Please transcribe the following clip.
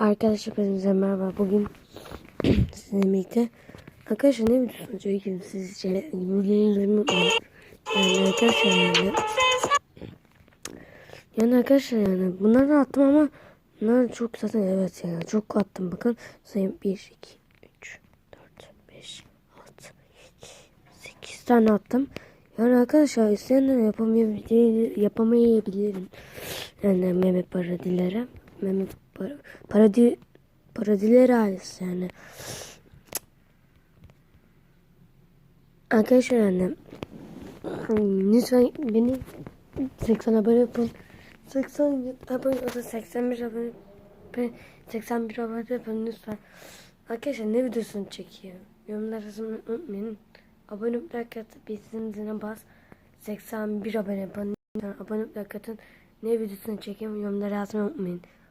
Arkadaşlar hepinize merhaba. Bugün sizinle birlikte arkadaşlar ne videosunu çekeyim sizce? Yani arkadaşlar yani. Yani arkadaşlar yani bunları attım ama bunlar çok zaten evet yani çok attım. Bakın sayın 1 2 3 4 5 6 7 8 tane attım. Yani arkadaşlar isteyenler yapamayabilir, yapamayabilirim. Yani Mehmet Paradilere Mehmet para, paradi paradiler ailesi yani. Arkadaşlar yani lütfen beni 80 abone yapın. 80 abone o da 81 abone be- 81 abone yapın lütfen. Arkadaşlar ne videosunu çekiyor? Yorumlar yazmayı unutmayın. Abone olup like atıp bildirim ziline bas. 81 abone yapın. Abone olup like atın. Ne videosunu çekeyim yorumlara yazmayı unutmayın